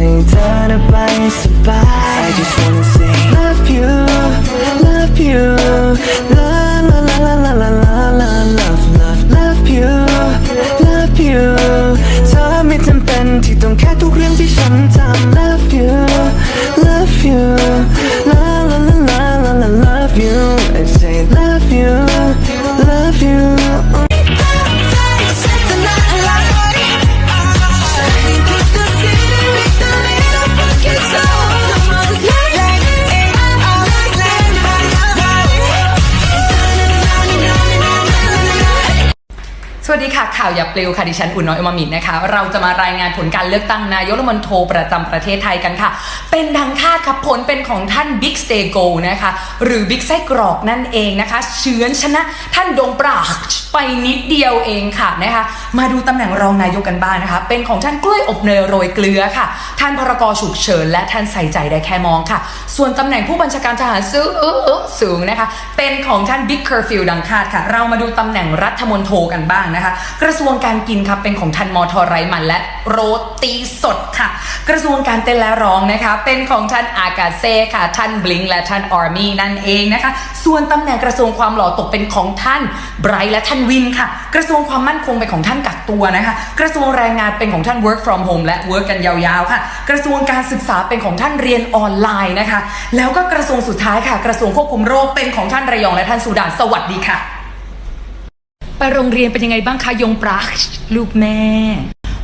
ให้เธอน่ะไปสบาย I just wanna say love you love you วัสดีค่ะ ข่าวอย่าปลิวค่ะดิฉันอุ่นน้อยอมมินนะคะ เราจะมารายงานผลการเลือกตั้งนายกรัฐมนตรีประจำประเทศไทยกันค่ะ เป็นดังคาดค่ะผลเป็นของท่านบิ๊กสเตโกนะคะ หรือบิ๊กไส้กรอกนั่นเองนะคะ เฉือนชนะท่านดงปราไปนิดเดียวเองค่ะนะคะ มาดูตำแหน่งรองนายกกันบ้างนะคะ เป็นของท่านกล้วยอบเนยโรยเกลือค่ะ ท่านพรกฉุกเฉินและท่านใส่ใจได้แค่มองค่ะ ส่วนตำแหน่งผู้บัญชาการทหารสูงสูงนะคะ เป็นของท่านบิ๊กเคอร์ฟิลดังคาดค่ะ เรามาดูตำแหน่งรัฐมนตรีกันบ้างนะคะกระทรวงการกินค่ะเป็นของท่านมอทไรมันและโรตีสดค่ะ กระทรวงการเต้นและร้องนะคะ เป็นของท่านอากาเซ่ค่ะท่านบลิงและท่านอาร์มี่นั่นเองนะคะ ส่วนตำแหน่งกระทรวงความหล่อตกเป็นของท่านไบรท์และท่านวินค่ะ กระทรวงความมั่นคงเป็นของท่านกักตัวนะคะ กระทรวงแรงงานเป็นของท่าน work from home และ work กันยาวๆค่ะ กระทรวงการศึกษาเป็นของท่านเรียนออนไลน์นะคะ แล้วก็กระทรวงสุดท้ายค่ะ กระทรวงควบคุมโรคเป็นของท่านระยองและท่านสุดานสวัสดีค่ะ ไปโรงเรียนเป็นยังไงบ้างคะยงปราชลูกแม่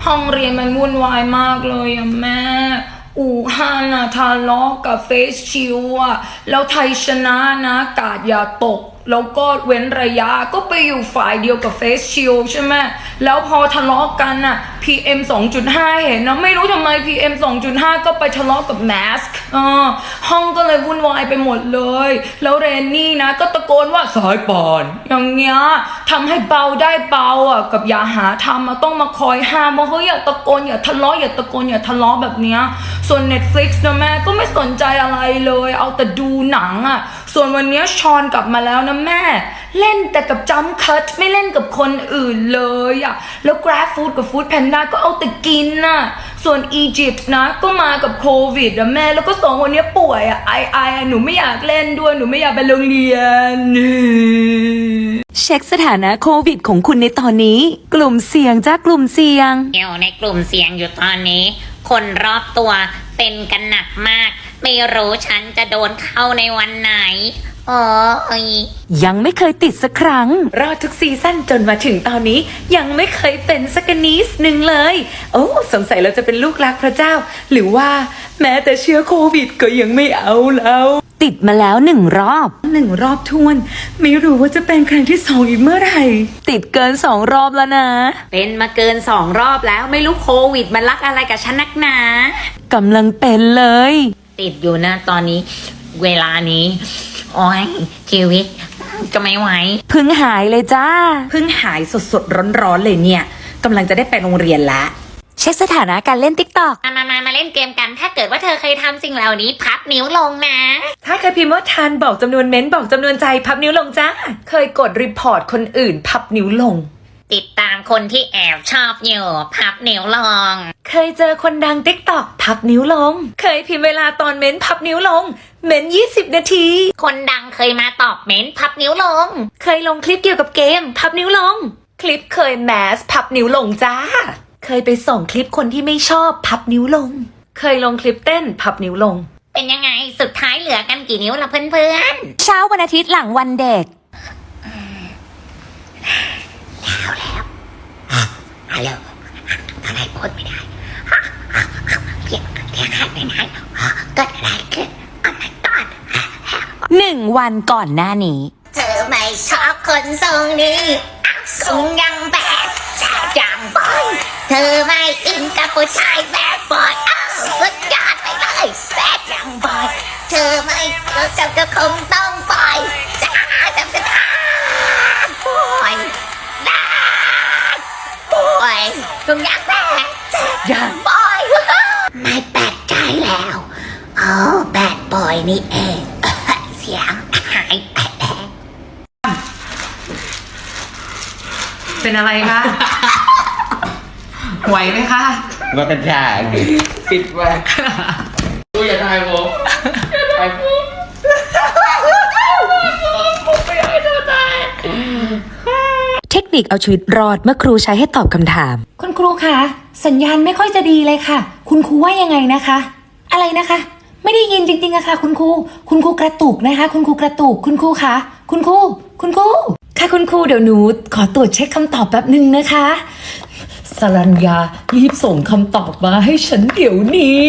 ห้องเรียนมันวุ่นวายมากเลยอะแม่ อู่ฮานะทะเลาะกับเฟสชิวอะแล้วไทยชนะนะกาดอย่าตก แล้วก็เว้นระยะก็ไปอยู่ฝ่ายเดียวกับเฟสชิลใช่ไหมแล้วพอทะเลาะกันอะ PM 2.5 เห็นนะไม่รู้ทำไม PM 2.5 ก็ไปทะเลาะกับแมสก์ห้องก็เลยวุ่นวายไปหมดเลย แล้วเรนนี่นะ ก็ตะโกนว่าสายป่านอย่างเงี้ยทำให้เบาได้เบาอะกับอย่าหาทำอะต้องมาคอยห้ามว่าเฮ้ยอย่าตะโกนอย่าทะเลาะอย่าตะโกนอย่าทะเลาะแบบเนี้ยส่วน Netflix นะแม่ก็ไม่สนใจอะไรเลย เอาแต่ดูหนังอะ ส่วนวันเนี้ยชอนกลับมาแล้วนะแม่ เล่นแต่กับจัมคัตไม่เล่นกับคนอื่นเลยอะแล้ว Grab Food กับ Food Panda ก็เอาแต่กินน่ะ ส่วนอียิปต์นะก็มากับโควิดอะแม่แล้วก็สองคนเนี้ยป่วยอะไอไออะหนูไม่อยากเล่นด้วยหนูไม่อยากไปโรงเรียน เช็คสถานะโควิดของคุณในตอนนี้ กลุ่มเสี่ยงจ้ากลุ่มเสี่ยง อยู่ในกลุ่มเสี่ยงอยู่ตอนนี้ คนรอบตัวเป็นกันหนักมาก ไม่รู้ฉันจะโดนเข้าในวันไหน โอ้ยยังไม่เคยติดสักครั้ง รอดทุกซีซั่นจนมาถึงตอนนี้ยังไม่เคยเป็นสักนิดหนึ่งเลย โอ้ สงสัยเราจะเป็นลูกรักพระเจ้า หรือว่าแม้แต่เชื้อโควิดก็ยังไม่เอาเราติดมาแล้วหนึ่งรอบ หนึ่งรอบทวน ไม่รู้ว่าจะเป็นครั้งที่สองอีกเมื่อไหร่ ติดเกินสองรอบแล้วนะ เป็นมาเกินสองรอบแล้วไม่รู้โควิดมันรักอะไรกับฉันนักหนากำลังเป็นเลย ติดอยู่นะตอนนี้เวลานี้ โอ้ยชีวิตก็ไม่ไหวเพึ่งหายเลยจ้า เพิ่งหายสดสดร้อนร้อนๆเลยเนี่ยกำลังจะได้ไปโรงเรียนละ เช็คสถานะการเล่นติ๊กตอกมามามามาเล่นเกมกัน ถ้าเกิดว่าเธอเคยทำสิ่งเหล่านี้ พับนิ้วลงนะ ถ้าเคยพิมพ์ว่าทานบอกจำนวนเม้นต์บอกจำนวนใจพับนิ้วลงจ้า เคยกดรีพอร์ตคนอื่น พับนิ้วลง ติดตามคนที่แอบชอบอยู่พับนิ้วลง เคยเจอคนดังติ๊กตอกพับนิ้วลง เคยพิมพ์เวลาตอนเม้นต์พับนิ้วลง เม้นยี่สิบนาที คนดังเคยมาตอบเม้นต์พับนิ้วลง เคยลงคลิปเกี่ยวกับเกม พับนิ้วลง คลิปเคยแมสพับนิ้วลงจ้า เคยไปส่งคลิปคนที่ไม่ชอบพับนิ้วลง เคยลงคลิปเต้นพับนิ้วลง เป็นยังไงสุดท้ายเหลือกันกี่นิ้วล่ะเพื่อนๆ เช้าวันอาทิตย์หลังวันเด็ก ฮัลโหลอะไรพูดไม่ได้เพียงเพียงหายไปไหนเกิดอะไรขึ้นเอามาตอนหนึ่งวันก่อนหน้านี้ เธอไม่ชอบคนทรงนี้ทรงยังแบดแบดยังบอยเธอไม่อินกับผู้ชายแบดบอยอ้าวสุดยอดไปเลยแบดยังบอยเธอไม่เธอกับก็คงต้อง จงอยากแบดยังบอยไม่แปลกใจแล้วอ๋อแบดบอยนี่เองเสียงหายไปเป็นอะไรคะไหวไหมคะมากันฉากปิดไว้กูอย่าถ่ายผมถ่ายผม เทคนิคเอาชีวิตรอดเมื่อครูใช้ให้ตอบคำถาม คุณครูคะสัญญาณไม่ค่อยจะดีเลยค่ะ คุณครูว่ายังไงนะคะ อะไรนะคะ ไม่ได้ยินจริงๆอะค่ะ คุณครู คุณครูกระตุกนะคะ คุณครูกระตุก คุณครูคะคุณครู คุณครู ค่ะคุณครูเดี๋ยวหนูขอตรวจเช็คคำตอบแป๊บหนึ่งนะคะสรัญญารีบส่งคำตอบมาให้ฉันเดี๋ยวนี้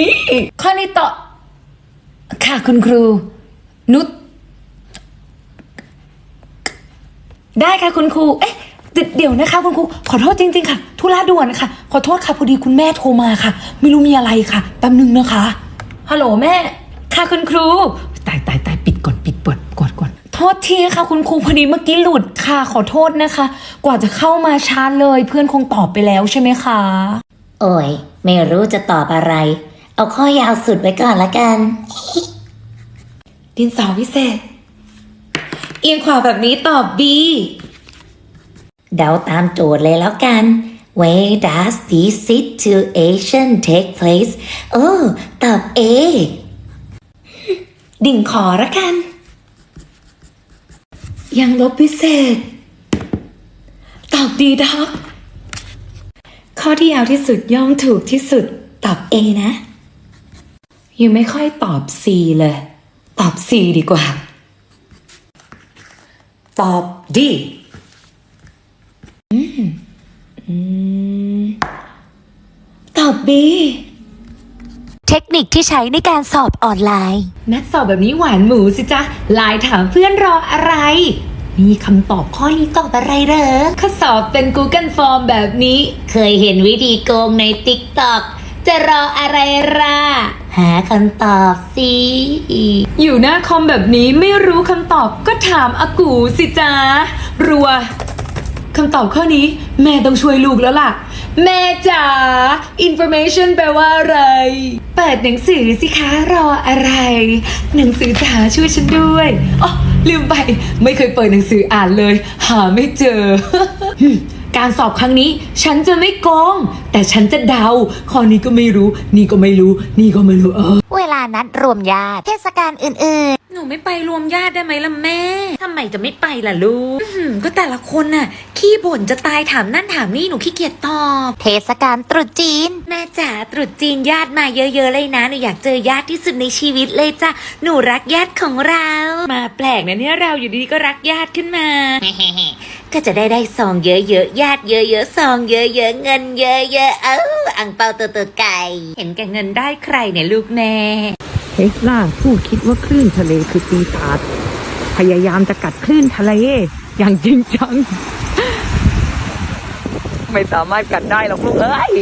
ข้อนี้ตอบค่ะคุณครู นุชได้ค่ะคุณครู เอ๊ะ เดี๋ยวเดี๋ยวนะคะคุณครูขอโทษจริง ๆ ค่ะธุระด่วนค่ะ ขอโทษค่ะพอดีคุณแม่โทรมาค่ะ ไม่รู้มีอะไรค่ะแป๊บนึงนะคะฮัลโหลแม่ ค่ะคุณครูตายตายตายปิดก่อนปิดเปิดกดก่อนโทษทีค่ะคุณครูพอดีเมื่อกี้หลุดค่ะ ขอโทษนะคะ กว่าจะเข้ามาช้าเลย เพื่อนคงตอบไปแล้วใช่ไหมคะโอ้ยไม่รู้จะตอบอะไร เอาข้อยาวสุดไว้ก่อนละกัน ดินสอวิเศษ เอียงขวาแบบนี้ตอบ B เดาตามโจทย์เลยแล้วกัน Where does this situation take place โอ้ตอบ A ดิ่งขอละกัน ยังลบพิเศษ ตอบดีด็อกข้อที่ยาวที่สุดย่อมถูกที่สุด ตอบ A นะ ยังไม่ค่อยตอบ C เลย ตอบ C ดีกว่า ตอบ D ตอบ B เทคนิคที่ใช้ในการสอบออนไลน์ นัดสอบแบบนี้หวานหมูสิจ๊ะไลน์ถามเพื่อนรออะไร มีคำตอบข้อนี้ตอบอะไรเหรอข้อสอบเป็น Google Form แบบนี้ เคยเห็นวิธีโกงใน TikTok จะรออะไรล่ะ หาคำตอบสิ อยู่หน้าคอมแบบนี้ไม่รู้คำตอบก็ถามอากูสิจ๊ะรัว คำตอบข้อนี้ แม่ต้องช่วยลูกแล้วล่ะ แม่จ๋า information แปลว่าอะไร เปิดหนังสือสิคะรออะไร หนังสือจ๋าช่วยฉันด้วยอ๋อลืมไป ไม่เคยเปิดหนังสืออ่านเลย หาไม่เจอ การสอบครั้งนี้ ฉันจะไม่โกง แต่ฉันจะเดา ข้อนี้ก็ไม่รู้ นี่ก็ไม่รู้ นี่ก็ไม่รู้เออ เวลานัดรวมญาติ เทศกาลอื่น หนูไม่ไปรวมญาติได้ไหมล่ะแม่ ทำไมจะไม่ไปล่ะลูกอื้อหือก็แต่ละคนน่ะ ขี้บ่นจะตายถามนั่นถามนี่หนูขี้เกียจตอบๆเทศกาลตรุษจีน แม่จ๋าตรุษจีนญาติมาเยอะ ๆ เลยนะหนูอยากเจอญาติที่สุดในชีวิตเลยจ้ะหนูรักญาติของเรา มาแปลกนะเนี่ยเราอยู่ดีๆก็รักญาติขึ้นมา ก็จะได้ได้ซองเยอะๆญาติเยอะๆซองเยอะๆเงินเยอะๆเอ้าอังเปาตัวตัวไก่ เห็นแก่เงินได้ใครเนี่ยลูกแม่เท สลาผู้คิดว่าคลื่นทะเลคือปีศาจพยายามจะกัดคลื่นทะเลอย่างจริงจัง ไม่สามารถกัดได้หรอกลูกเอ้ย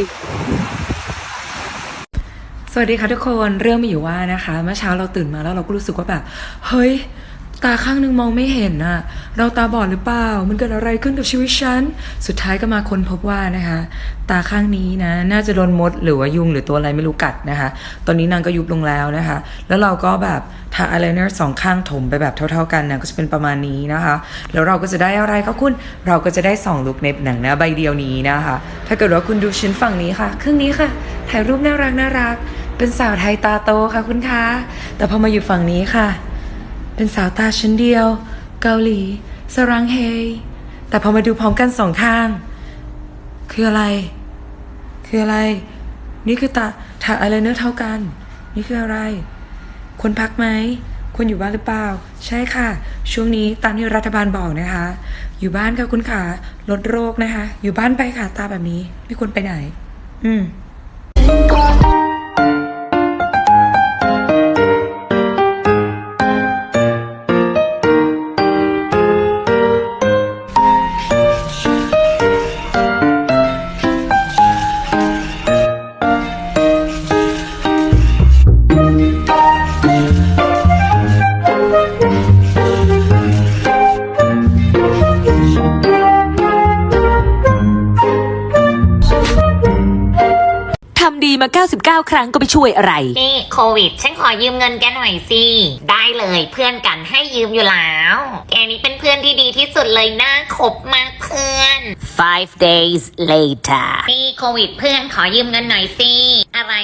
สวัสดีค่ะทุกคนเรื่องมีอยู่ว่านะคะ เมื่อเช้าเราตื่นมาแล้วเราก็รู้สึกว่าแบบ เฮ้ย ตาข้างหนึงมองไม่เห็นน่ะเราตาบอดหรือเปล่า มันเกิดอะไรขึ้นกับชีวิตฉัน สุดท้ายก็มาค้นพบว่านะคะ ตาข้างนี้นะ น่าจะโดนมดหรือว่ายุงหรือตัวอะไรไม่รู้กัดนะคะ ตอนนี้นางก็ยุบลงแล้วนะคะ แล้วเราก็แบบทาอายไลเนอร์สองข้างถมไปแบบเท่า ๆกันนะก็จะเป็นประมาณนี้นะคะ แล้วเราก็จะได้อะไรก็คุณ เราก็จะได้สองลุคในหนังหน้าใบเดียวนี้นะคะ ถ้าเกิดว่าคุณดูชิ้นฝั่งนี้ค่ะ ครึ่งนี้ค่ะ ถ่ายรูปน่ารักน่ารัก เป็นสาวไทยตาโตค่ะคุณคะ แต่พอมาอยู่ฝั่งนี้ค่ะ เป็นสาวตาชั้นเดียว เกาหลี สรังเฮ แต่พอมาดูพร้อมกันสองข้าง คืออะไร คืออะไร นี่คือตาทาอายไลเนอร์เท่ากัน นี่คืออะไรควรพักไหมควรอยู่บ้านหรือเปล่า ใช่ค่ะ ช่วงนี้ตามที่รัฐบาลบอกนะคะ อยู่บ้านค่ะคุณขาลดโรคนะคะ อยู่บ้านไปค่ะตาแบบนี้ ไม่ควรไปไหน อืม 9 ครั้งก็ไม่ช่วยอะไร นี่โควิด ฉันขอยืมเงินแกหน่อยสิ ได้เลยเพื่อนกันให้ยืมอยู่แล้ว แกนี้เป็นเพื่อนที่ดีที่สุดเลยนะคบมากเพื่อน five days later นี่โควิดเพื่อนขอยืมเงินหน่อยสิ อะไร